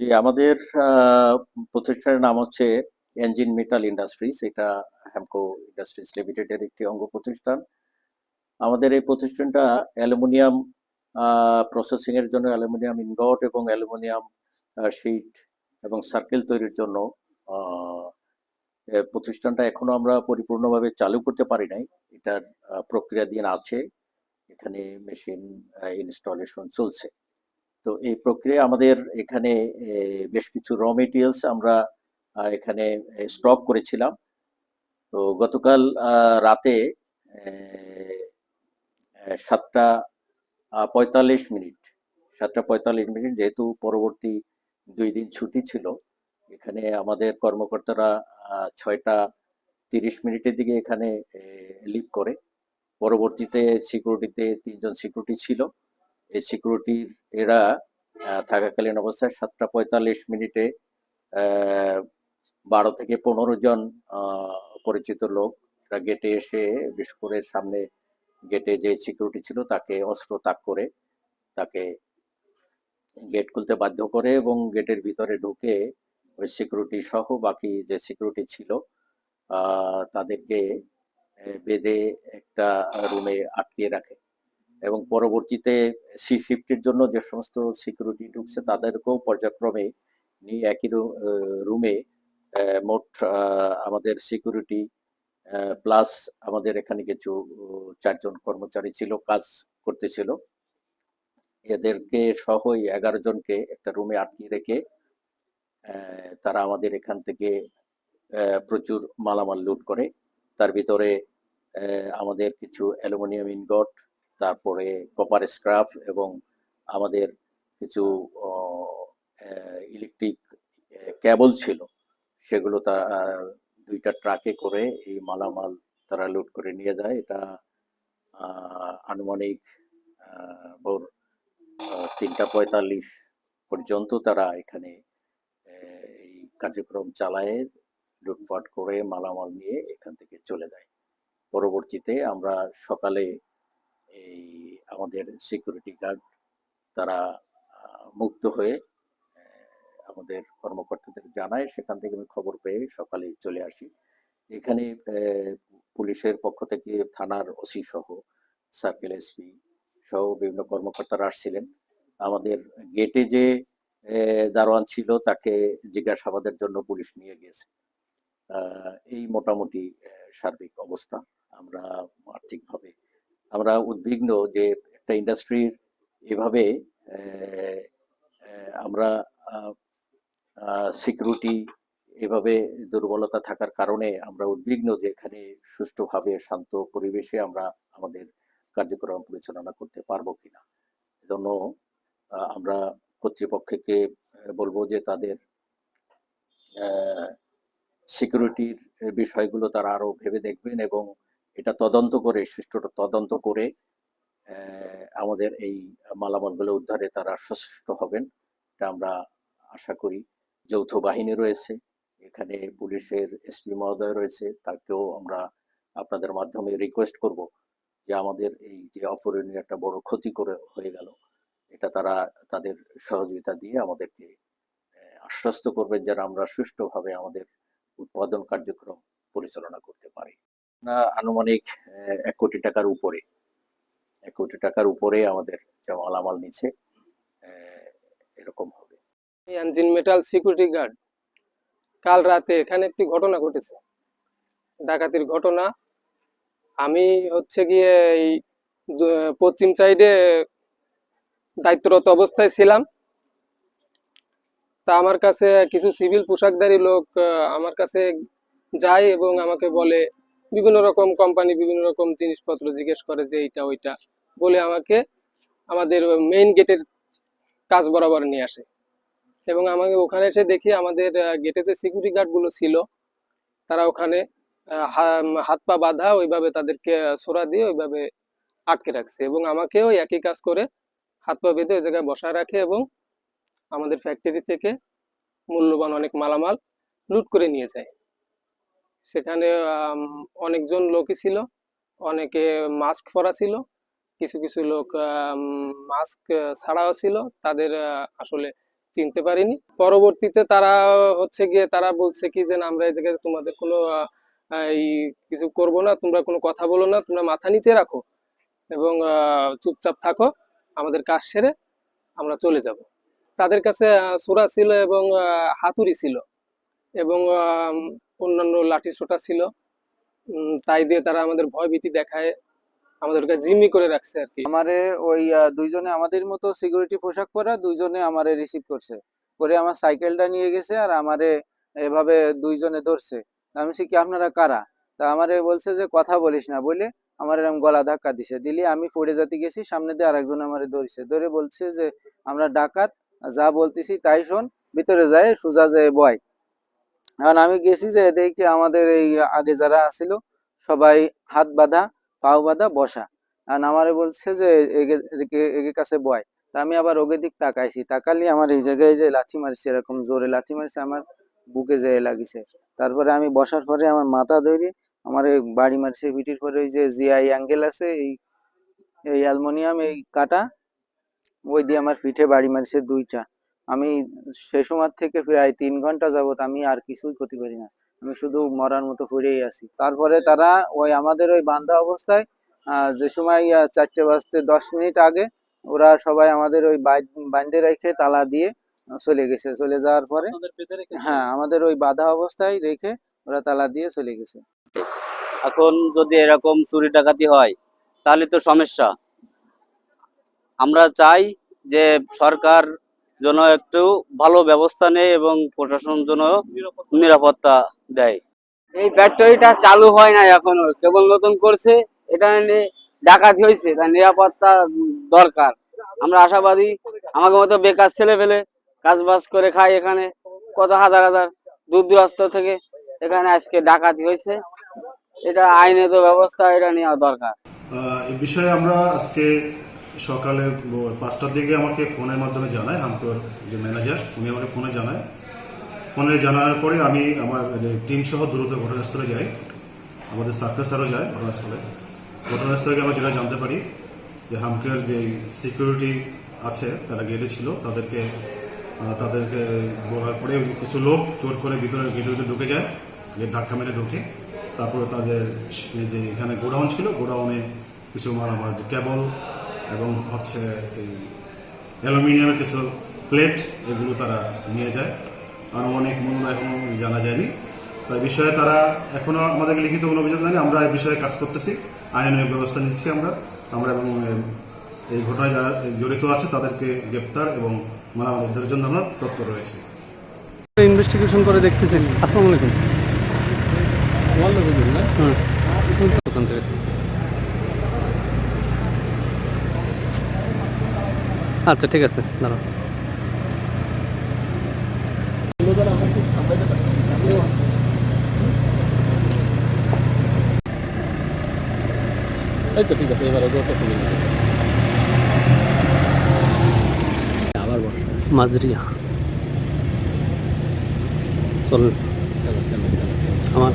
জি, আমাদের প্রতিষ্ঠানের নাম হচ্ছে এঞ্জিন মেটাল ইন্ডাস্ট্রিজ এটা হ্যামকো ইন্ডাস্ট্রিজ লিমিটেডের একটি অঙ্গ প্রতিষ্ঠান। আমাদের এই প্রতিষ্ঠানটা অ্যালুমিনিয়াম প্রসেসিং এর জন্য অ্যালুমিনিয়াম ইনগট এবং অ্যালুমিনিয়াম শিট এবং সার্কেল তৈরির জন্য প্রতিষ্ঠানটা এখনও আমরা পরিপূর্ণভাবে চালু করতে পারি নাই। এটার প্রক্রিয়াধীন আছে। এখানে মেশিন ইনস্টলেশন চলছে। তো এই প্রক্রিয়া আমাদের এখানে বেশ কিছু র মেটেরিয়ালস আমরা এখানে স্টক করেছিলাম। তো গতকাল রাতে সাতটা পঁয়তাল্লিশ মিনিট, সাতটা পঁয়তাল্লিশ মিনিট যেহেতু পরবর্তী দুই দিন ছুটি ছিল, এখানে আমাদের কর্মকর্তারা ছয়টা তিরিশ মিনিটের দিকে এখানে লিভ করে। পরবর্তীতে সিকিউরিটিতে তিনজন সিকিউরিটি ছিল। এই সিকিউরিটির এরা থাকাকালীন অবস্থায় সাতটা পঁয়তাল্লিশ মিনিটে বারো থেকে পনেরো জন পরিচিত লোক, এরা গেটে এসে করে সামনে গেটে যে সিকিউরিটি ছিল তাকে অস্ত্র তাক করে, তাকে গেট খুলতে বাধ্য করে এবং গেটের ভিতরে ঢুকে ওই সিকিউরিটি সহ বাকি যে সিকিউরিটি ছিল তাদেরকে বেঁধে একটা রুমে আটকে রাখে। এবং পরবর্তীতে সি ফিফটির জন্য যে সমস্ত সিকিউরিটি ঢুকছে তাদেরকেও পর্যায়ক্রমে নিয়ে একই রুমে মোট আমাদের সিকিউরিটি প্লাস আমাদের এখানে কিছু চারজন কর্মচারী ছিল, কাজ করতেছিল। এদেরকে সহ এগারো জনকে একটা রুমে আটকে রেখে তারা আমাদের এখান থেকে প্রচুর মালামাল লুট করে। তার ভিতরে আমাদের কিছু অ্যালুমিনিয়াম ইনগট তারপরে কপার স্ক্রাফ এবং আমাদের কিছু ইলেকট্রিক ক্যাবল ছিল, সেগুলো তা দুইটা ট্রাকে করে এই মালামাল তারা লুট করে নিয়ে যায়। এটা আনুমানিক ভোর তিনটা পঁয়তাল্লিশ পর্যন্ত তারা এখানে এই কার্যক্রম চালায়, লুটপাট করে মালামাল নিয়ে এখান থেকে চলে যায়। পরবর্তীতে আমরা সকালে এই আমাদের সিকিউরিটি গার্ড তারা মুক্ত হয়ে আমাদের কর্মকর্তাদের জানায়, সেখান থেকে আমি খবর পেয়ে সকালে চলে আসি। এখানে পুলিশের পক্ষ থেকে থানার ওসি সহ সার্কেল এসপি সহ বিভিন্ন কর্মকর্তারা আসছিলেন। আমাদের গেটে যে দারোয়ান ছিল তাকে জিজ্ঞাসাবাদের জন্য পুলিশ নিয়ে গিয়েছে এই মোটামুটি সার্বিক অবস্থা। আমরা আর্থিকভাবে আমরা উদ্বিগ্ন যে একটা ইন্ডাস্ট্রির এভাবে আমরা সিকিউরিটি এভাবে দুর্বলতা থাকার কারণে আমরা উদ্বিগ্ন যে এখানে সুষ্ঠুভাবে, শান্ত পরিবেশে আমরা আমাদের কার্যক্রম পরিচালনা করতে পারব কিনা। এজন্য আমরা কর্তৃপক্ষকে বলব যে তাদের সিকিউরিটির বিষয়গুলো তারা আরও ভেবে দেখবেন এবং এটা তদন্ত করে সুষ্ঠু তদন্ত করে আমাদের এই মালামালগুলো উদ্ধারে তারা সচেষ্ট হবেন এটা আমরা আশা করি। যৌথ বাহিনী রয়েছে, এখানে পুলিশের এসপি মহোদয় রয়েছে, তাকেও আমরা আপনাদের মাধ্যমে রিকোয়েস্ট করব যে আমাদের এই যে অপূরণীয় একটা বড় ক্ষতি করে হয়ে গেল, এটা তারা তাদের সহযোগিতা দিয়ে আমাদেরকে আশ্বস্ত করবেন যারা আমরা সুষ্ঠুভাবে আমাদের উৎপাদন কার্যক্রম পরিচালনা করতে পারি। আনুমানিক এক কোটি টাকার উপরে। এক কোটি টাকার উপরে আমাদের যে মালামাল নিচে এরকম হবে। ইয়ানজিন মেটাল সিকিউরিটি গার্ড কাল রাতে এখানে একটি ঘটনা ঘটেছে। ডাকাতির ঘটনা, আমি হচ্ছে গিয়ে এই পশ্চিম সাইডে দায়িত্বরত অবস্থায় ছিলাম। তা আমার কাছে কিছু সিভিল পোশাকধারী লোক আমার কাছে যায় এবং আমাকে বলে বিভিন্ন রকম কোম্পানি বিভিন্ন রকম জিনিসপত্র জিজ্ঞেস করে যে এইটা, ওইটা বলে আমাকে আমাদের মেইন গেটের কাজ বরাবর নিয়ে আসে। এবং আমাকে ওখানে এসে দেখি আমাদের গেটে যে সিকিউরিটি গার্ডগুলো ছিল, তারা ওখানে হাত পা বাঁধা, ওইভাবে তাদেরকে সোরা দিয়ে ওইভাবে আটকে রাখছে এবং আমাকেও একই কাজ করে হাত পা বেঁধে ওই জায়গায় বসায় রাখে এবং আমাদের ফ্যাক্টরি থেকে মূল্যবান অনেক মালামাল লুট করে নিয়ে যায়। সেখানে অনেকজন লোকই ছিল। অনেকে মাস্ক পরা ছিল। কিছু কিছু লোক মাস্ক ছাড়াও ছিল। তাদের আসলে চিনতে পারিনি। পরবর্তীতে তারা হচ্ছে গিয়ে, তারা বলছে কি যে আমরা এই জায়গায় তোমাদের কোনো এই কিছু করব না। তোমরা কোনো কথা বলো না। তোমরা মাথা নিচে রাখো এবং চুপচাপ থাকো। আমাদের কাজ সেরে আমরা চলে যাব। তাদের কাছে সুরা ছিল এবং হাতুড়ি ছিল। এবং অন্যান্য লাঠি সোটা ছিল। তাই দিয়ে তারা আমাদের ভয়ভীতি দেখায়, আমাদেরকে জিম্মি করে রাখছে আর কি। আমারে ওই দুইজনে আমাদের মতো সিকিউরিটি পোশাক পরা দুইজনে আমারে রিসিভ করছে। করে আমার সাইকেলটা নিয়ে গেছে আর আমারে এভাবে দুইজনে ধরছে। আমি কি, আপনারা কারা? তা আমারে বলছে যে, কথা বলিস না। বলে আমার এরকম গলা ধাক্কা দিছে। দিলে আমি পড়ে যেতে গেছি, সামনে দিয়ে আরেকজন আমারে ধরছে। ধরে বলছে যে, আমরা ডাকাত, যা বলতেছি তাই শোন, ভিতরে যায়, সোজা যায়, বয়। এখন আমি গেছি যে দেখি আমাদের এই আগে যারা আছিল সবাই হাত বাঁধা, পাও বাঁধা, বসা। আর আমারে বলছে যে এগে- কাছে বয়। তা আমি আবার ওগে দিক তাকাইছি। তাকালি আমার এই জায়গায় যে লাথি মারছে, এরকম জোরে লাথি মারছে, আমার বুকে যেয়ে লাগিছে। তারপরে আমি বসার পরে আমার মাথা ধরে আমার এই বাড়ি মারছে পিটির পরে ওই যে জিআই অ্যাঙ্গেল আছে, এই এই অ্যালুমিনিয়াম, এই কাটা, ওই দিয়ে আমার পিঠে বাড়ি মারছে দুইটা। আমি সে সময় থেকে প্রায় তিন ঘণ্টা যাবত আমি আর কিছুই করতে পারি না। আমি শুধু মরার মতো পড়েই আছি। তারপরে তারা ওই আমাদের ওই বান্ধা অবস্থায় আহ, যে সময় চারটে বাজতে দশ মিনিট আগে ওরা সবাই আমাদের ওই বান্ধে রেখে তালা দিয়ে চলে গেছে। চলে যাওয়ার পরে হ্যাঁ আমাদের ওই বাধা অবস্থায় রেখে ওরা তালা দিয়ে চলে গেছে। এখন যদি এরকম চুরি ডাকাতি হয় তাহলে তো সমস্যা। আমরা চাই যে সরকার যেন একটু ভালো ব্যবস্থা নেয় এবং প্রশাসন যেন নিরাপত্তা দেয়। এই ফ্যাক্টরিটা চালু হয় না এখনও কেবল নতুন করছে এটা নিয়ে ডাকাতি হয়েছে তার নিরাপত্তা দরকার। আমরা আশাবাদী আমাকে মতো বেকার ছেলে পেলে কাজ বাজ করে খাই এখানে কত হাজার হাজার দূর দূরাস্ত থেকে এখানে আজকে ডাকাতি হয়েছে। এটা আইনত ব্যবস্থা এটা নেওয়া দরকার। এই বিষয়ে আমরা আজকে সকালে পাঁচটার দিকে আমাকে ফোনের মাধ্যমে জানায় হামকর যে ম্যানেজার, উনি আমাকে ফোনে জানায়। ফোনে জানানোর পরে আমি আমার টিম সহ দ্রুত ঘটনাস্থলে যাই। আমাদের সার্কাস স্যারও যায় ঘটনাস্থলে। ঘটনাস্থলে আমরা যেটা জানতে পারি, যে হামকের যে সিকিউরিটি আছে, তারা গেটে ছিল, তাদেরকে তাদেরকে বলার পরে কিছু লোক চোর করে ভিতরে গেটে ঢুকে যায় গেট ধাক্কা মেরে ঢুকে। তারপরে তাদের, যে এখানে গোডাউন ছিল, গোডাউনে কিছু মালামাল কেবল এবং হচ্ছে এই অ্যালুমিনিয়ামের কিছু প্লেট এগুলো তারা নিয়ে যায়। আর অনেক মূল্য এখনও জানা যায়নি। তো এই বিষয়ে তারা এখনও আমাদেরকে লিখিত কোনো অভিযোগ দেয়নি। আমরা এই বিষয়ে কাজ করতেছি। আইনের ব্যবস্থা নিচ্ছি আমরা। আমরা এবং এই ঘটনায় যারা জড়িত আছে তাদেরকে গ্রেপ্তার এবং মালামাল উদ্ধারের জন্য আমরা তৎপর রয়েছে। ইনভেস্টিগেশন করে দেখতেছেন আসসালামু আলাইকুম। দোকান আচ্ছা ঠিক আছে দাঁড়াও। এই তো ঠিক আছে এবার ওটা চলে। আবার মাজরিয়া চল। আমার